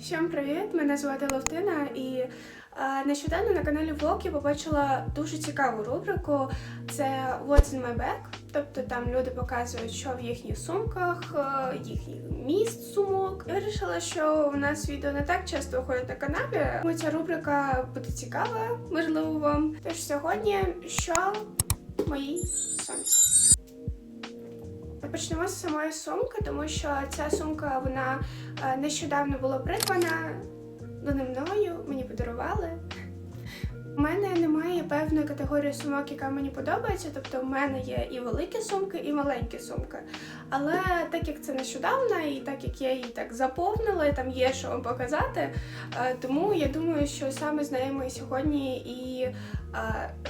Всім привіт! Мене звати Ловтина, і е, нещодавно на каналі Влог я побачила дуже цікаву рубрику. Це What's in my bag. Тобто там люди показують, що в їхніх сумках, е, їхній міст сумок. Я вирішила, що у нас відео не так часто виходить на каналі, тому ця рубрика буде цікава, можливо, вам. Тож сьогодні що в моїй сумці. Почнемо з самої сумки, тому що ця сумка вона е, нещодавно була придбана ну, не мною, мені подарували. У мене немає певної категорії сумок, яка мені подобається. Тобто, в мене є і великі сумки, і маленькі сумки. Але так як це нещодавно, і так як я її так заповнила, і там є що вам показати, е, тому я думаю, що саме з нею ми сьогодні і е,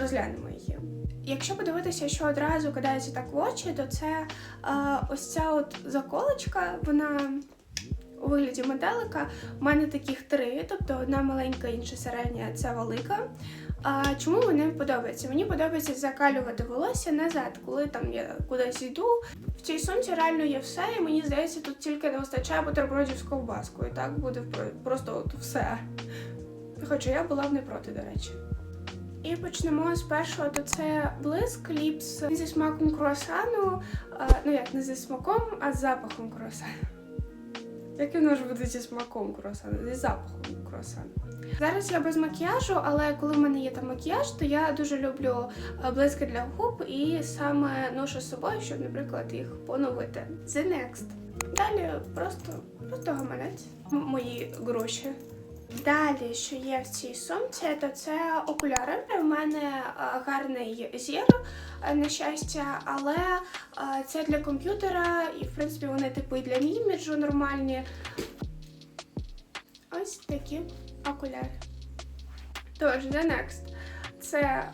розглянемо її. Якщо подивитися, що одразу кидається так в очі, то це е, ось ця от заколочка, вона вигляді метелика. У мене таких три, тобто одна маленька, інша середня, це велика. А чому мені подобається? Мені подобається закалювати волосся назад, коли там я кудись йду. В цій сумці реально є все, і мені здається, тут тільки не вистачає бутербродів з ковбаскою. Так буде просто от все. Хоча я була б не проти, до речі. І почнемо з першого, то це блиск ліпс зі смаком круасану. Ну як не зі смаком, а з запахом круасану. Як він може буде зі смаком круасану, зі запахом круасану. Зараз я без макіяжу, але коли в мене є там макіяж, то я дуже люблю а, блиски для губ і саме ношу з собою, щоб, наприклад, їх поновити. The next. Далі просто, просто гаманець. Мої гроші. Далі, що є в цій сумці, то це окуляри. У мене е, гарний зір, е, на щастя, але е, це для комп'ютера, і в принципі вони типу і для іміджу нормальні. Ось такі окуляри. Тож, the next. Це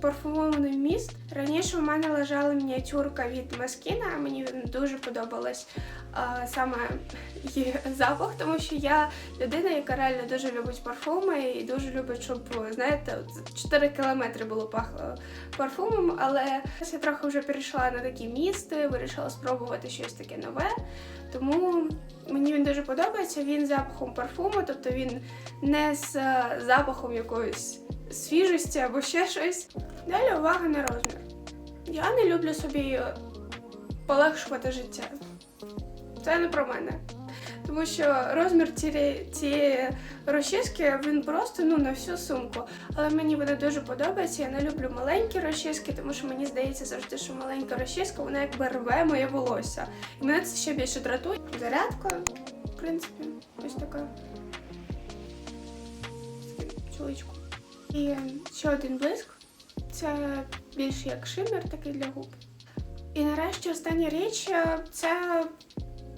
парфумований міст. Раніше у мене лежала мініатюрка від Маскіна. Мені він дуже подобалась а, саме її запах, тому що я людина, яка реально дуже любить парфуми і дуже любить, щоб, знаєте, 4 кілометри було пахло парфумом. Але я трохи вже перейшла на такі місти, вирішила спробувати щось таке нове. Тому мені він дуже подобається. Він запахом парфуму, тобто він не з е, запахом якоїсь свіжості або ще щось. Далі увага на розмір. Я не люблю собі полегшувати життя. Це не про мене. Тому що розмір цієї, цієї розчіски він просто ну, на всю сумку. Але мені вона дуже подобається. Я не люблю маленькі розчіски, тому що мені здається завжди, що маленька розчіска вона якби рве моє волосся. І мене це ще більше дратує. Зарядка, в принципі, ось така. Чолочку. І ще один блиск. Це більш як шимер такий для губ. І нарешті остання річ е, це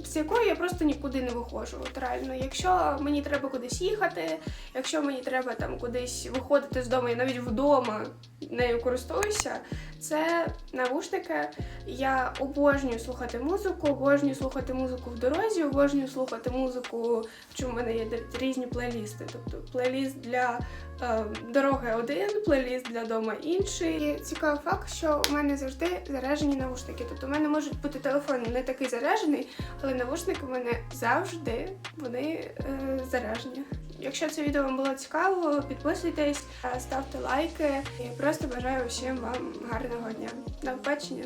з якою я просто нікуди не виходжу. От реально, якщо мені треба кудись їхати, якщо мені треба там кудись виходити з дому, я навіть вдома нею користуюся, це навушники. Я обожнюю слухати музику, обожнюю слухати музику в дорозі, обожнюю слухати музику, в чому в мене є різні плейлісти. Тобто плейліст для е, дороги один, плейліст для дома інший. І цікавий факт, що у мене завжди заряджені навушники. Тобто у мене може бути телефон не такий заряджений, але навушники у мене завжди вони е, заражені. Якщо це відео вам було цікаво, підписуйтесь, е, ставте лайки і просто бажаю всім вам гарного дня. До побачення!